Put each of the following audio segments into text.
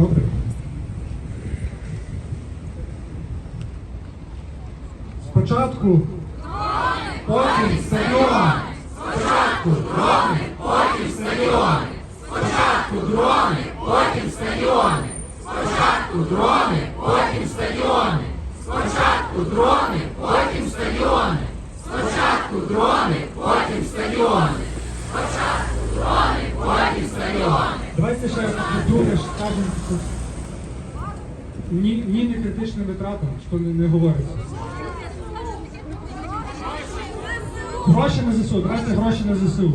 Добре. Спочатку. Потім стадіон. Спочатку дрони, потім стадіони. Спочатку дрони, потім стадіони. Спочатку дрони, потім стадіони. Спочатку дрони, потім стадіони. Спочатку дрони, потім стадіони. Спочатку дрони, потім стадіони. Давайте ще друге скажемо. Ні, ні не критичним витратам, що не, не говориться. Гроші на ЗСУ, давайте гроші на ЗСУ.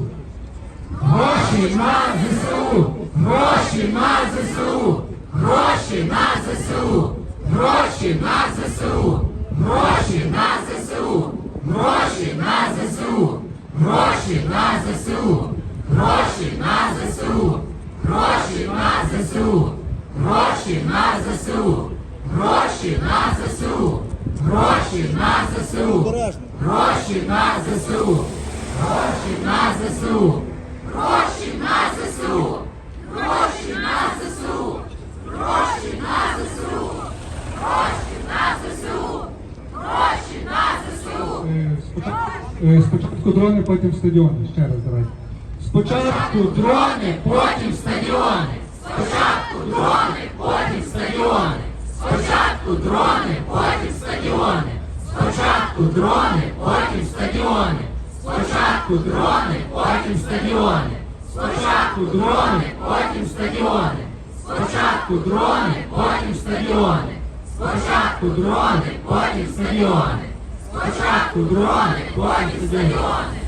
Гроші на ЗСУ! Гроші на ЗСУ! Гроші на ЗСУ! Гроші на ЗСУ! Гроші на ЗСУ! Гроші на ЗСУ! Гроші на ЗСУ! Гроші на ЗСУ! ЗСУ! Гроші на ЗСУ! Гроші на ЗСУ! Гроші на ЗСУ! Гроші на ЗСУ! Гроші на ЗСУ! Гроші на ЗСУ! Гроші на ЗСУ! Гроші на ЗСУ! Гроші на ЗСУ! Гроші на ЗСУ! Е, е, спочатку дрони, потім стадіони. Ще раз давайте. Спочатку Дрони, потім стадіони! Спочатку дрони, потім стадіони! Спочатку дрони, потім стадіони! Спочатку дрони, потім стадіони! Спочатку дрони, потім стадіони! Спочатку дрони, потім стадіони! Спочатку дрони, потім стадіони! Спочатку дрони, потім стадіони! Спочатку дрони, потім стадіони!